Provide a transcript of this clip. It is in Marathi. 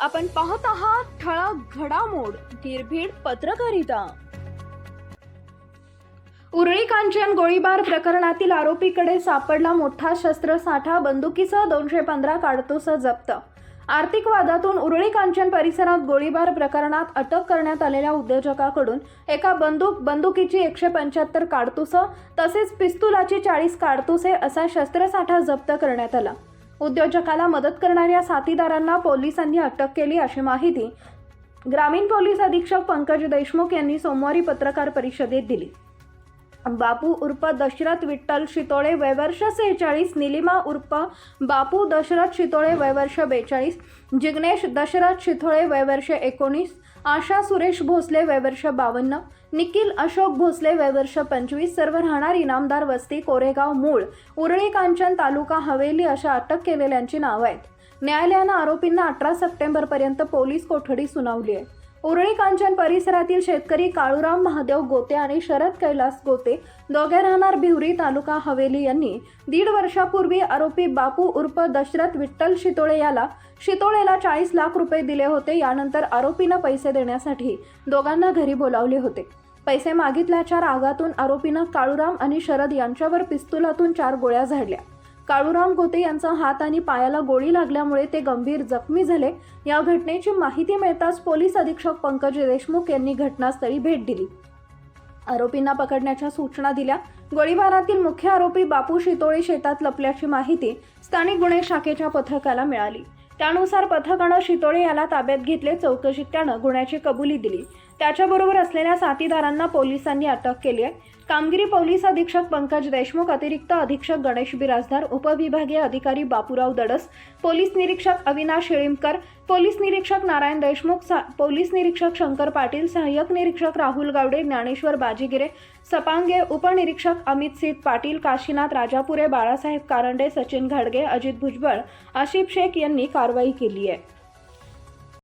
आपण पाहत आहात ठळक घडामोड निर्भीड पत्रकारिता. उरळी कांचन गोळीबार प्रकरणातील आरोपीकडे सापडला मोठा शस्त्रसाठा बंदुकीसह दोनशे पंधरा काडतुसं जप्त. आर्थिक वादातून उरळी कांचन परिसरात गोळीबार प्रकरणात अटक करण्यात आलेल्या उद्योजकाकडून एका बंदूक बंदुकीची एकशे पंच्याहत्तर काडतुसं तसेच पिस्तुलाची चाळीस काडतुसे असा शस्त्रसाठा जप्त करण्यात आला. उद्योजकाला मदत करणाऱ्या साथीदारांना पोलिसांनी अटक केली अशी माहिती ग्रामीण पोलीस अधीक्षक पंकज देशमुख यांनी सोमवारी पत्रकार परिषदेत दिली. बापू उर्फ दशरथ विठ्ठल शितोळे वयवर्ष सेहेचाळीस निलिमा उर्फ बापू दशरथ शितोळे वयवर्ष बेचाळीस जिग्नेश दशरथ शितोळे वयवर्ष एकोणीस आशा सुरेश भोसले वयवर्ष बावन्न निखिल अशोक भोसले वयवर्ष पंचवीस सर्व राहणार इनामदार वस्ती कोरेगाव मूळ उरळी कांचन तालुका हवेली अशा अटक केलेल्यांची नावं आहेत. न्यायालयानं आरोपींना अठरा सप्टेंबरपर्यंत पोलीस कोठडी सुनावली आहे. उरळी कांचन परिसरातील शेतकरी काळूराम महादेव गोते आणि शरद कैलास गोते दोघे राहणार भिवरी तालुका हवेली यांनी दीड वर्षापूर्वी आरोपी बापू उर्फ दशरथ विठ्ठल शितोळे याला शितोळेला चाळीस लाख रुपये दिले होते. यानंतर आरोपीनं पैसे देण्यासाठी दोघांना घरी बोलावले होते. पैसे मागितल्याच्या रागातून आरोपीनं काळूराम आणि शरद यांच्यावर पिस्तुलातून चार गोळ्या झाडल्या. काळूराम गोते यांचा हात आणि पायाला गोळी लागल्यामुळे ते गंभीर जखमी झाले. या घटनेची माहिती मिळताच पोलीस अधीक्षक पंकज देशमुख यांनी घटनास्थळी भेट दिली. आरोपींना पकडण्याच्या सूचना दिल्या. गोळीबारातील मुख्य आरोपी बापू शितोळे शेतात लपल्याची माहिती स्थानिक गुन्हे शाखेच्या पथकाला मिळाली. त्यानुसार पथकानं शितोळे याला ताब्यात घेतले. चौकशीत त्यानं गुन्ह्याची कबुली दिली. त्याच्याबरोबर असलेल्या साथीदारांना पोलिसांनी अटक केली आहे. कामगिरी पोलीस अधीक्षक पंकज देशमुख अतिरिक्त अधीक्षक गणेश बिराजदार उपविभागीय अधिकारी बापूराव दडस पोलीस निरीक्षक अविनाश शेळीमकर पोलीस निरीक्षक नारायण देशमुख सा पोलीस निरीक्षक शंकर पाटील सहाय्यक निरीक्षक राहुल गावडे ज्ञानेश्वर बाजीगिरे सपांगे उपनिरीक्षक अमित सिद्ध पाटील काशीनाथ राजापुरे बाळासाहेब कारंडे सचिन घाडगे अजित भुजबळ आशिफ शेख यांनी कारवाई केली आहे.